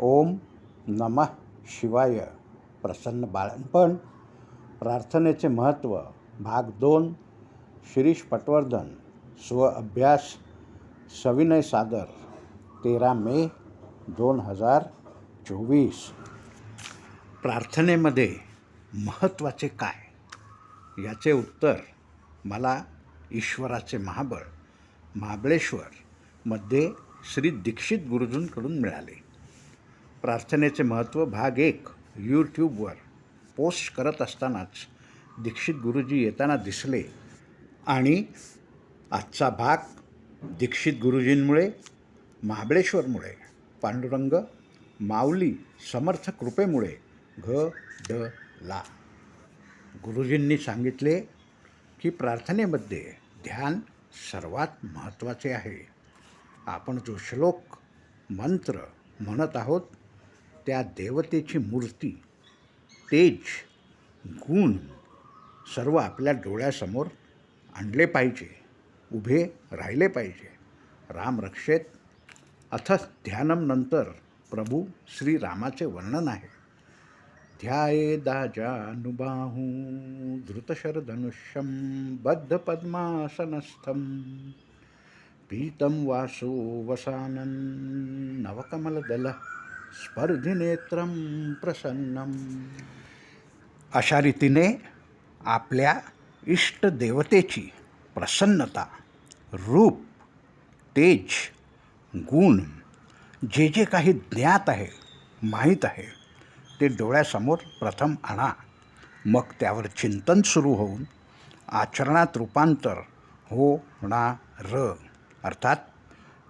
ओम नमः शिवाय. प्रसन्न बाळणपण प्रार्थनेचे महत्त्व भाग दोन शिरीष पटवर्धन स्व अभ्यास सविनय सादर तेरा मे दोन हजार चोवीस. प्रार्थनेमध्ये महत्त्वाचे काय? याचे उत्तर मला ईश्वराचे महाबळ महाबळेश्वरमध्ये श्री दीक्षित गुरुजूंकडून मिळाले. प्रार्थनेचे महत्त्व भाग एक यूट्यूबवर पोस्ट करत असतानाच दीक्षित गुरुजी येताना दिसले. आणि आजचा भाग दीक्षित गुरुजींमुळे महाबळेश्वरमुळे पांडुरंग माऊली समर्थ कृपेमुळे घ ड ला गुरुजींनी सांगितले की प्रार्थनेमध्ये ध्यान सर्वात महत्त्वाचे आहे. आपण जो श्लोक मंत्र म्हणत आहोत त्या देवतेची मूर्ती तेज गुण सर्व आपल्या डोळ्यासमोर आणले पाहिजे उभे राहिले पाहिजे. रामरक्षेत अथ ध्यानमनंतर प्रभू श्रीरामाचे वर्णन आहे. ध्यायेदाजानुबाहू धृतशरधनुष्यं बद्धपद्मासनस्थं पीतं वासो वसानन् नवकमलदल स्पर्धिनेत्रम प्रसन्नम। अशा रीतीने आपल्या इष्टदेवतेची प्रसन्नता रूप तेज गुण जे जे काही ज्ञात आहे माहीत आहे ते डोळ्यासमोर प्रथम आणा. मग त्यावर चिंतन सुरू होऊन आचरणात रूपांतर होणार. अर्थात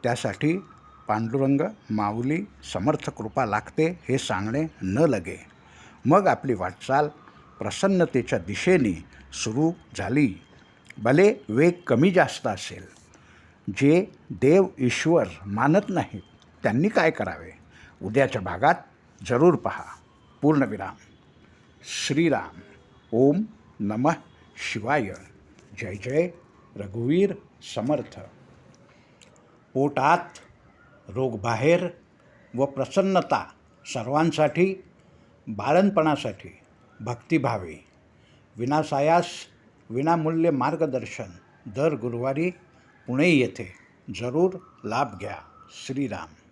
त्यासाठी पांडुरंग माऊली समर्थ कृपा लागते हे सांगणे न लगे. मग आपली वाटचाल प्रसन्नतेच्या दिशेने सुरू झाली. भले वेग कमी जास्त असेल जे देव ईश्वर मानत नाहीत त्यांनी काय करावे? उद्याच्या भागात जरूर पहा. पूर्णविराम. श्रीराम. ओम नमः शिवाय. जय जय. रघुवीर समर्थ. पोटात रोग बाहेर व प्रसन्नता सर्वांसाठी बाळणपणासाठी भक्तिभावे विनासायास विनामूल्य मार्गदर्शन दर गुरुवारी पुणे येथे. जरूर लाभ घ्या. श्रीराम.